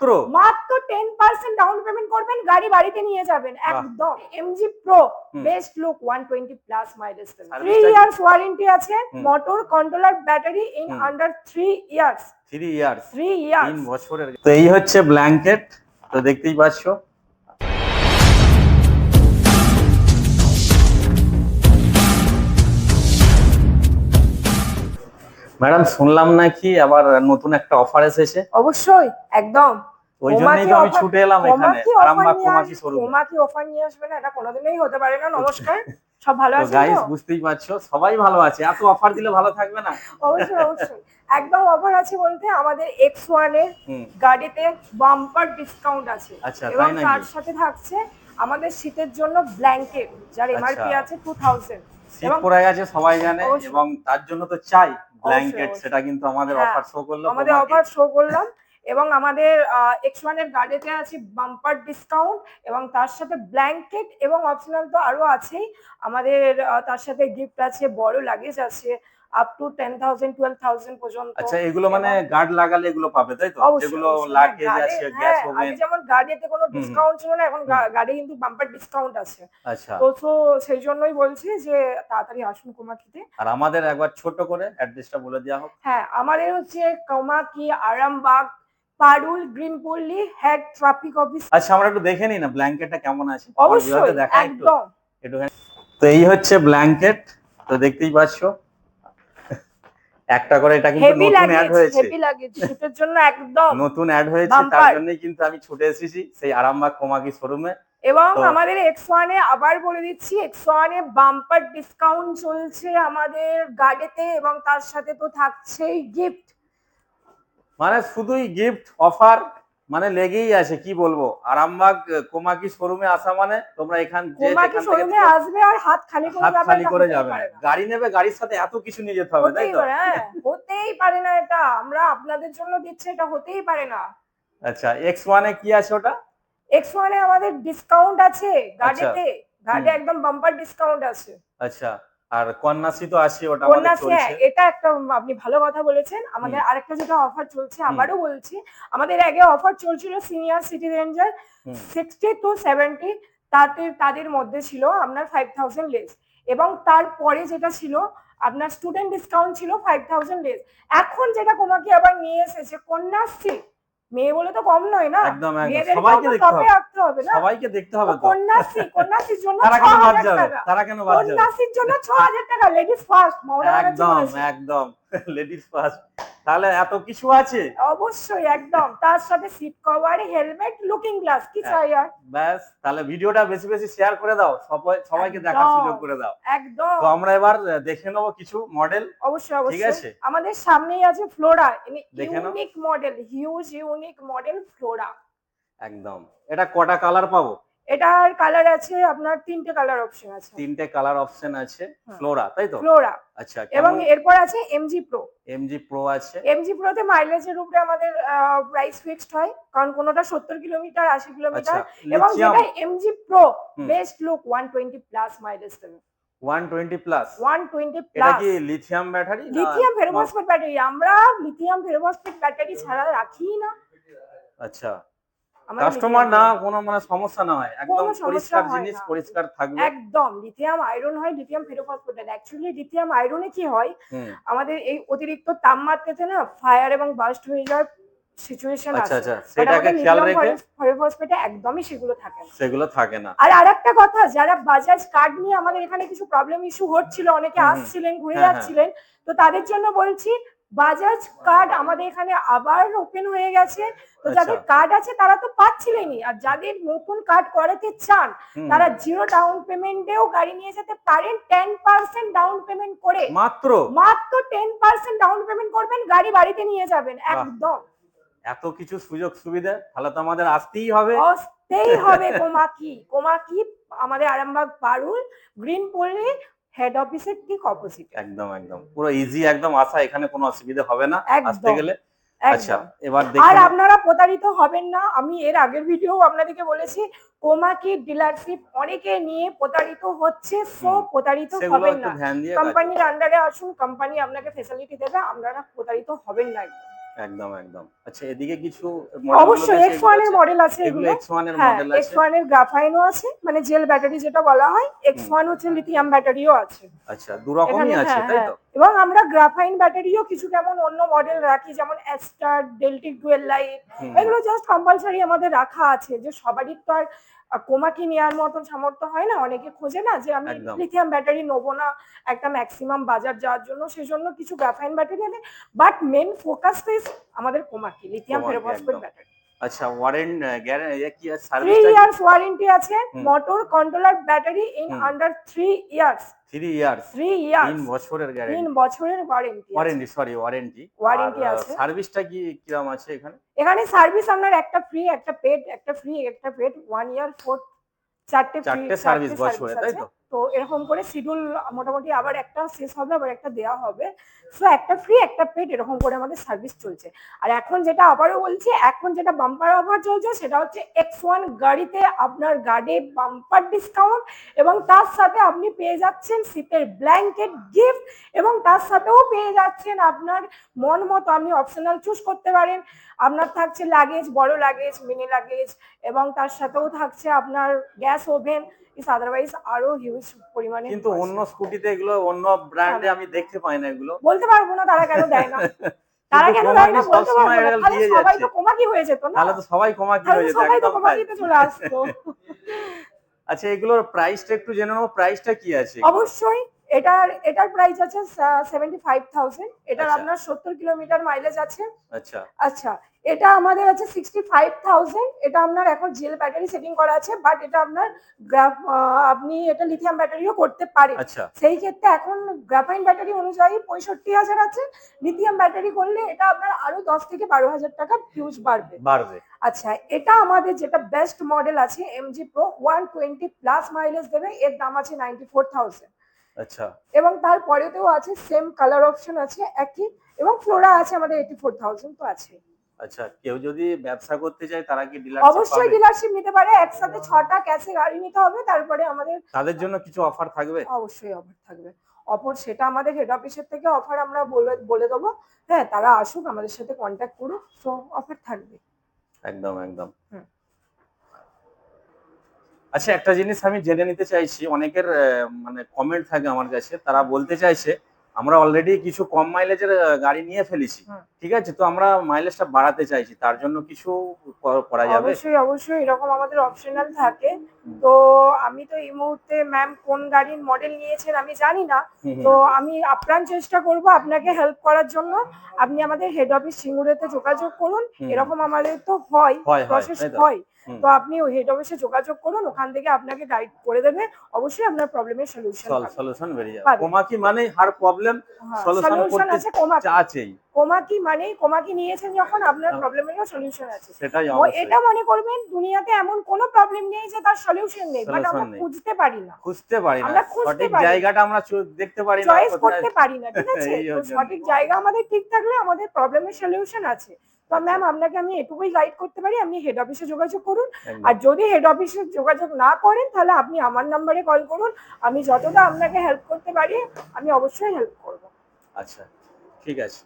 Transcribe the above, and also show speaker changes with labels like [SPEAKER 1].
[SPEAKER 1] মাত্র
[SPEAKER 2] মাত্র ten percent down payment করবেন গাড়ি বাড়িতে নিয়ে যাবেন একদম। MG pro. Best look one twenty plus mileage three years warranty আছে। Motor controller battery in. Under three years
[SPEAKER 1] three years
[SPEAKER 2] three years
[SPEAKER 1] তিন বছরের। তো এই হচ্ছে ব্ল্যাঙ্কেট তো দেখতেই পাচ্ছ। ম্যাডাম শুনলাম নাকি আবার নতুন একটা অফার এসেছে?
[SPEAKER 2] অবশ্যই একদম।
[SPEAKER 1] ওই জন্যই তো আমি ছুটে এলাম এখানে। আরামবাগ কোমাকি শোরুম।
[SPEAKER 2] কোমাকি অফার নিয়ে আসবে না? এটা কোনোদিনই হতে পারে না নমস্কার। সব ভালো
[SPEAKER 1] তো
[SPEAKER 2] আছে
[SPEAKER 1] গাইস বুঝতেই পারছ সবাই ভালো আছে। এত অফার দিলে ভালো থাকবে না?
[SPEAKER 2] অবশ্যই অবশ্যই। একদম অফার আছে বলতে আমাদের এক্স
[SPEAKER 1] ওয়ানের
[SPEAKER 2] গাড়িতে বাম্পার ডিসকাউন্ট আছে।
[SPEAKER 1] আচ্ছা,
[SPEAKER 2] এবং? তার সাথে থাকছে আমাদের শীতের জন্য ব্ল্যাঙ্কেট যার এমআরপি
[SPEAKER 1] আচ্ছা।
[SPEAKER 2] আছে টু থাউজেন্ড
[SPEAKER 1] শীত
[SPEAKER 2] এবং
[SPEAKER 1] পড়ে গেছে সবাই জানে এবং তার জন্য তো চাই। ব্ল্যাঙ্কেট সেটা কিন্তু আমাদের অফার শো করল
[SPEAKER 2] আমাদের অফার শো করলাম এবং আমাদের এক্স ওয়ানের গাড়িতে আছে বাম্পার ডিসকাউন্ট এবং তার সাথে ব্ল্যাঙ্কেট এবং অপশনাল তো আরও আছেই। আমাদের তার সাথে গিফট আছে বড় লাগেজ আছে up to ten thousand twelve thousand পর্যন্ত।
[SPEAKER 1] আচ্ছা এগুলো মানে গার্ড লাগালে এগুলো পাবে তাই তো?
[SPEAKER 2] অবশ্যই।
[SPEAKER 1] লাগেজ
[SPEAKER 2] হ্যাঁ,
[SPEAKER 1] আছে গ্যাস
[SPEAKER 2] হ্যাঁ,
[SPEAKER 1] ওভেন
[SPEAKER 2] আগে যেমন গাড়িতে কোনো ডিসকাউন্ট ছিল না এখন গাড়ি কিন্তু বাম্পার ডিসকাউন্ট আছে।
[SPEAKER 1] আচ্ছা।
[SPEAKER 2] তো তো সেই জন্যই বলছি যে তাড়াতাড়ি আসুন কোমাকিতে
[SPEAKER 1] আর আমাদের একবার ছোট করে অ্যাড্রেসটা বলে দেওয়া হোক।
[SPEAKER 2] হ্যাঁ আমাদের হচ্ছে Komaki Arambagh Parul Greenpalli head traffic office
[SPEAKER 1] আচ্ছা আমরা একটু দেখে নিই না ব্ল্যাঙ্কেটটা কেমন আছে?
[SPEAKER 2] অবশ্যই
[SPEAKER 1] দেখাই একটু।
[SPEAKER 2] একদম।
[SPEAKER 1] তো এই হচ্ছে ব্ল্যাঙ্কেট তো দেখতেই পাচ্ছ। একটা করে এটা কিন্তু নতুন অ্যাড হয়েছে।
[SPEAKER 2] হেভি লাগে শুটের জন্য একদম
[SPEAKER 1] নতুন অ্যাড হয়েছে তার জন্যই কিন্তু আমি ছুটে এসেছি সেই আরামবাগ কোমাকি শোরুমে
[SPEAKER 2] এবং আমাদের এক্স ওয়ানে আবার বলে দিচ্ছি এক্স ওয়ানে বাম্পার ডিসকাউন্ট চলছে আমাদের গাড়িতে এবং তার সাথে তো থাকছেই গিফট
[SPEAKER 1] মানে শুধুই গিফট অফার মানে লেগেই আছে কি বলব? আরামবাগ কোমাকি শোরুমে আসা মানে তোমরা এখান
[SPEAKER 2] কোমাকি
[SPEAKER 1] থেকে
[SPEAKER 2] শোরুমে আসবে আর হাত খালি করে
[SPEAKER 1] হাত
[SPEAKER 2] যাবে
[SPEAKER 1] খালি করে যাবে। গাড়ি নেবে গাড়ির সাথে এত কিছু নিয়ে যেতে হবে তাই তো?
[SPEAKER 2] হ্যাঁ হতেই পারে না এটা। আমরা আপনাদের জন্য দিচ্ছি এটা হতেই পারে না।
[SPEAKER 1] আচ্ছা এক্স ওয়ানে কি আছে ওটা?
[SPEAKER 2] এক্স ওয়ানে আমাদের ডিসকাউন্ট আছে গাড়িতে। গাড়িতে একদম বাম্পার ডিসকাউন্ট আছে।
[SPEAKER 1] আচ্ছা। আর কন্যাশ্রী তো আছে ওটা
[SPEAKER 2] কন্যাশ্রী হ্যাঁ, এটা একটা আপনি ভালো কথা বলেছেন। আমাদের আরেকটা যেটা অফার চলছে আবারও বলছি আমাদের আগে অফার চলছিল সিনিয়র সিটিজেনদের। সিক্সটি টু সেভেন্টি তাতে তাদের মধ্যে ছিল আপনার ফাইভ থাউজেন্ড লেস এবং তারপরে যেটা ছিল আপনার স্টুডেন্ট ডিসকাউন্ট ছিল ফাইভ থাউজেন্ড লেস এখন যেটা তোমাকে আবার নিয়ে এসেছে কন্যাশ্রী মেয়ে বলে তো কম নয় না?
[SPEAKER 1] একদম সবাইকে দেখতে হবে।
[SPEAKER 2] না?
[SPEAKER 1] সবাইকে দেখতে হবে
[SPEAKER 2] কন্যাশ্রী কন্যাশ্রীর জন্য
[SPEAKER 1] তারা কেন বাদ যাবে? তারা কেন বাদ যাবে?
[SPEAKER 2] কন্যাশ্রীর জন্য ছ হাজার টাকা। লেডিস ফার্স্ট
[SPEAKER 1] একদম একদম। লেডিস ফার্স্ট তাহলে এত কিছু আছে?
[SPEAKER 2] অবশ্যই একদম। তার সাথে seat cover helmet looking glass কি
[SPEAKER 1] হ্যাঁ।
[SPEAKER 2] চাই আর?
[SPEAKER 1] ব্যাস তাহলে ভিডিওটা বেশি বেশি শেয়ার করে দাও। সবাই সবাইকে দেখার সুযোগ করে দাও।
[SPEAKER 2] একদম।
[SPEAKER 1] তো আমরা এবার দেখে নেব কিছু মডেল
[SPEAKER 2] অবশ্যই অবশ্যই।
[SPEAKER 1] ঠিক আছে।
[SPEAKER 2] আমাদের সামনেই আছে Flora. Unique model huge unique model Flora
[SPEAKER 1] একদম। এটা কটা কালার পাবো?
[SPEAKER 2] এটার কালার আছে আপনার তিনটে কালার অপশন আছে।
[SPEAKER 1] তিনটে কালার অপশন আছে ফ্লোরা তাই তো?
[SPEAKER 2] ফ্লোরা
[SPEAKER 1] আচ্ছা
[SPEAKER 2] এবং এরপর আছে এমজি প্রো
[SPEAKER 1] এমজি প্রো আছে।
[SPEAKER 2] এমজি প্রো প্রোতে মাইলেজের উপরে আমাদের প্রাইস ফিক্সড হয় কারণ কোনোটা সত্তর কিলোমিটার আশি
[SPEAKER 1] আচ্ছা
[SPEAKER 2] কিলোমিটার এবং যেটা MG pro best look one twenty plus mileage দেবে।
[SPEAKER 1] One twenty plus
[SPEAKER 2] one twenty
[SPEAKER 1] এটা
[SPEAKER 2] প্লাস
[SPEAKER 1] কি lithium battery
[SPEAKER 2] lithium ferrophosphate battery আমরা লিথিয়াম ফেরোফসফেট ব্যাটারি ছাড়া রাখি না।
[SPEAKER 1] আচ্ছা। কাস্টমার না কোনো মানে সমস্যা না হয়। একদম পরিষ্কার জিনিস। পরিষ্কার থাকবে।
[SPEAKER 2] একদম লিথিয়াম আয়রন হয় লিথিয়াম ফেরোফসফেট অ্যাকচুয়ালি লিথিয়াম আয়রনে কি হয় আমাদের এই অতিরিক্ত তাপমাত্রাতে না ফায়ার এবং বাস্ট হয়ে যাওয়ার সিচুয়েশন
[SPEAKER 1] আচ্ছা
[SPEAKER 2] আছে।
[SPEAKER 1] আচ্ছা সেটাকে খেয়াল রেখে
[SPEAKER 2] ফেরোফসফেটে একদমই সেগুলো থাকে না।
[SPEAKER 1] সেগুলো থাকে না।
[SPEAKER 2] আর আরেকটা কথা যারা বাজাজ কার্ড নিয়ে আমাদের এখানে কিছু প্রবলেম ইস্যু হচ্ছিল অনেকে। আসছিলেন ঘুরে
[SPEAKER 1] হ্যাঁ, হ্যাঁ।
[SPEAKER 2] যাচ্ছিলেন তো তাদের জন্য বলছি বাজাজ কার্ড আমাদের এখানে আবার ওপেন হয়ে গেছে। তো
[SPEAKER 1] আচ্ছা।
[SPEAKER 2] যাদের কার্ড আছে তারা তো পাচ্ছিলেনই। আর যাদের নতুন কার্ড করাতে চান তারা জিরো ডাউন পেমেন্টেও গাড়ি নিয়ে যেতে পারেন। টেন পার্সেন্ট ডাউন পেমেন্ট করে।
[SPEAKER 1] মাত্র?
[SPEAKER 2] মাত্র টেন পার্সেন্ট ডাউন পেমেন্ট করবেন গাড়ি বাড়িতে নিয়ে যাবেন। একদম।
[SPEAKER 1] এত কিছু সুযোগ সুবিধা তাহলে তো আমাদের আসতেই হবে।
[SPEAKER 2] আসতেই হবে কোমাকি। কোমাকি আমাদের আরামবাগ পারুল গ্রিন পল্লী হেড অফিসের ঠিক অপোজিট
[SPEAKER 1] একদম একদম। পুরো ইজি একদম আসা এখানে কোনো অসুবিধা হবে না। আসতে গেলে। আচ্ছা এবার
[SPEAKER 2] আর আপনারা প্রতারিত হবেন না। আমি এর আগের ভিডিও আপনাদেরকে বলেছি কোমাকি ডিলারশিপ অনেকে নিয়ে প্রতারিত হচ্ছে সো প্রতারিত হবেন না। কোম্পানির আন্ডারে আসুন কোম্পানি আপনাকে ফেসিলিটি দেবে আপনারা প্রতারিত হবেন না একদম।
[SPEAKER 1] একদম। আচ্ছা এদিকে কিছু
[SPEAKER 2] অবশ্যই এক্স ওয়ানের
[SPEAKER 1] আছে,
[SPEAKER 2] মডেল আছে
[SPEAKER 1] এগুলো এক্স ওয়ানের
[SPEAKER 2] হ্যাঁ
[SPEAKER 1] মডেল
[SPEAKER 2] এক্স ওয়ানের গ্রাফাইনও আছে মানে জেল ব্যাটারি যেটা বলা হয় এক্স ওয়ান হচ্ছে লিথিয়াম ব্যাটারিও আছে।
[SPEAKER 1] আচ্ছা দু রকমই আছে
[SPEAKER 2] হ্যাঁ,
[SPEAKER 1] তাই
[SPEAKER 2] হ্যাঁ।
[SPEAKER 1] তো?
[SPEAKER 2] এবং আমরা গ্রাফাইন ব্যাটারিও কিছু যেমন অন্য মডেল রাখি যেমন অ্যাস্টার ডেল্টিক ডুয়েল লাইট এগুলো জাস্ট কম্পালসারি আমাদের রাখা আছে যে সবারই তো আর কোমাকি নেওয়ার মতন সামর্থ্য হয় না অনেকে খোঁজে না যে আমি লিথিয়াম ব্যাটারি নেব না একটা ম্যাক্সিমাম বাজার যাওয়ার জন্য সেজন্য কিছু গ্রাফাইন ব্যাটারি নেবে। বাট মেন ফোকাস ইজ আমাদের কোমাকি লিথিয়াম ফেরোফসফেট ব্যাটারি
[SPEAKER 1] আচ্ছা ওয়ারেন্ট কি
[SPEAKER 2] থ্রি
[SPEAKER 1] সার্ভিসটা
[SPEAKER 2] ইয়ার্স ওয়ারেন্টি আছে motor controller battery in under three years
[SPEAKER 1] 3 years
[SPEAKER 2] three
[SPEAKER 1] তিন
[SPEAKER 2] ইয়ার্স
[SPEAKER 1] বছরের
[SPEAKER 2] তিন
[SPEAKER 1] গ্যারান্টি
[SPEAKER 2] বছরের warranty
[SPEAKER 1] warranty sorry warranty
[SPEAKER 2] Warranty আছে।
[SPEAKER 1] সার্ভিসটা কি কীরকম আছে এখানে?
[SPEAKER 2] এখানে সার্ভিস আপনার একটা ফ্রি একটা পেড একটা ফ্রি একটা পেড ওয়ান ইয়ার ফোর চারটে free,
[SPEAKER 1] চারটে সার্ভিস বছরে তাই তো?
[SPEAKER 2] তো এরকম করে শিডিউল মোটামুটি আবার একটা শেষ হবে, আবার একটা দেওয়া হবে। সো একটা ফ্রি একটা পেড এরকম করে আমাদের সার্ভিস চলছে। আর এখন যেটা আবারও বলছি, এখন যেটা বাম্পার অফার চলছে, সেটা হচ্ছে এক্স ওয়ান গাড়িতে আপনার গাড়ি বাম্পার ডিসকাউন্ট এবং তার সাথে আপনি পেয়ে যাচ্ছেন শীতের ব্ল্যাঙ্কেট গিফট এবং তার সাথেও পেয়ে যাচ্ছেন আপনার মন মতো আপনি অপশনাল চুজ করতে পারেন। আপনার থাকছে লাগেজ বড় লাগেজ মিনি লাগেজ এবং তার সাথেও থাকছে আপনার গ্যাস ওভেন আদারওয়াইজ আরও হিউজ পরিমাণে
[SPEAKER 1] কিন্তু অন্য স্কুটিতে এগুলো অন্য ব্র্যান্ডে আমি দেখতে পাই না এগুলো।
[SPEAKER 2] বলতে পারব না তারা কেন দেয় না। তারা কেন দেয় না বলতে পারব না। তাহলে
[SPEAKER 1] দিয়ে
[SPEAKER 2] সবাই
[SPEAKER 1] যাচ্ছে।
[SPEAKER 2] তো কোমাকি হয়ে যেত না।
[SPEAKER 1] তাহলে তো সবাই কমাকি
[SPEAKER 2] তাহলে
[SPEAKER 1] হয়ে যেত
[SPEAKER 2] সবাই তো কোমাকিতে চলে আসতো।
[SPEAKER 1] আচ্ছা এগুলোর প্রাইসটা একটু জেনে নেব। প্রাইসটা কি আছে?
[SPEAKER 2] অবশ্যই এটার এটার প্রাইস আছে সেভেন্টি ফাইভ থাউজেন্ড এটার
[SPEAKER 1] আচ্ছা।
[SPEAKER 2] আপনার সত্তর কিলোমিটার মাইলেজ আছে।
[SPEAKER 1] আচ্ছা।
[SPEAKER 2] আচ্ছা এটা আমাদের আছে সিক্সটি ফাইভ থাউজেন্ড এটা আপনার এখন জেল ব্যাটারি সেটিং করা আছে বাট এটা আপনার আপনি এটা লিথিয়াম ব্যাটারিও করতে পারেন।
[SPEAKER 1] আচ্ছা।
[SPEAKER 2] সেই ক্ষেত্রে এখন গ্রাফাইন ব্যাটারি অনুযায়ী পঁয়ষট্টি হাজার আছে। লিথিয়াম ব্যাটারি করলে এটা আপনার আরও দশ থেকে বারো হাজার টাকা ফিউজ বাড়বে।
[SPEAKER 1] বাড়বে।
[SPEAKER 2] আচ্ছা এটা আমাদের যেটা বেস্ট মডেল আছে MG pro one twenty plus mileage দেবে। এর দাম আছে নাইনটি ফোর থাউজেন্ড
[SPEAKER 1] আচ্ছা।
[SPEAKER 2] এবং তারপরেতেও আছে সেম কালার অপশন আছে একই এবং ফ্লোরা আছে আমাদের এইটি ফোর থাউজেন্ড তো আছে।
[SPEAKER 1] আচ্ছা কেউ যদি ব্যবসা করতে চায় তারা কি ডিলার
[SPEAKER 2] অবশ্যই ডিলারশিপ নিতে পারে একসাথে ছটা ক্যাশে গাড়ি নিতে হবে তারপরে আমাদের
[SPEAKER 1] তাদের জন্য কিছু অফার থাকবে?
[SPEAKER 2] অবশ্যই অফার থাকবে। অফার সেটা আমাদের হেড অফিসের থেকে অফার আমরা বলে বলে দেবো। হ্যাঁ তারা আসুক আমাদের সাথে কন্ট্যাক্ট করুক সো অফার থাকবে।
[SPEAKER 1] একদম একদম।
[SPEAKER 2] হুম।
[SPEAKER 1] আচ্ছা একটা জিনিস আমি জেনে নিতে চাইছি অনেকের মানে কমেন্ট থাকে আমার কাছে তারা বলতে চাইছে আমরা অলরেডি কিছু কম মাইলেজের গাড়ি নিয়ে ফেলেছি ঠিক আছে? তো আমরা মাইলেজটা বাড়াতে চাইছি তার জন্য কিছু করা যাবে?
[SPEAKER 2] অবশ্যই অবশ্যই এরকম আমাদের অপশনাল থাকে। তো আমি তো এই মুহূর্তে ম্যাম কোন গাড়ির মডেল নিয়েছেন আমি জানি না। তো আমি আপ্রাণ চেষ্টা করব আপনাকে হেল্প করার জন্য। আপনি আমাদের হেড অফিস সিঙ্গুরেতে যোগাযোগ করুন। এরকম আমাদের তো হয় প্রসেস হয়। তো আপনি ওই হেড অফিসে যোগাযোগ করুন ওখান থেকে আপনাকে গাইড করে দেবে। অবশ্যই আপনার প্রবলেমের সলিউশন
[SPEAKER 1] সলিউশন বেরিয়ে যাবে। কোমাকি মানে হার প্রবলেম
[SPEAKER 2] সলিউশন
[SPEAKER 1] করতে
[SPEAKER 2] আছে কোমাকি।
[SPEAKER 1] আছেই
[SPEAKER 2] কোমাকি মানে কোমাকি নিয়েছেন যখন আপনার
[SPEAKER 1] হ্যাঁ।
[SPEAKER 2] প্রবলেমেরও সলিউশন আছে।
[SPEAKER 1] সেটাই
[SPEAKER 2] এটা মনে করবেন দুনিয়াতে এমন কোনো প্রবলেম নেই যে তার সলিউশন নেই বাট আমরা। খুঁজতে পারি না।
[SPEAKER 1] খুঁজতে পারি না। সঠিক জায়গাটা আমরা দেখতে পারি না।
[SPEAKER 2] চয়েস করতে পারি না ঠিক আছে? সঠিক জায়গা আমাদের ঠিক থাকলে আমাদের প্রবলেমের সলিউশন আছে।
[SPEAKER 1] আচ্ছা।
[SPEAKER 2] ম্যাম আপনাকে আমি এটুকুই গাইড করতে পারি আপনি হেড অফিসে যোগাযোগ করুন। আর যদি হেড অফিসে যোগাযোগ না করেন তাহলে আপনি আমার নাম্বারে কল করুন। আমি যতটা আপনাকে হেল্প করতে পারি আমি অবশ্যই হেল্প করব।
[SPEAKER 1] আচ্ছা ঠিক আছে।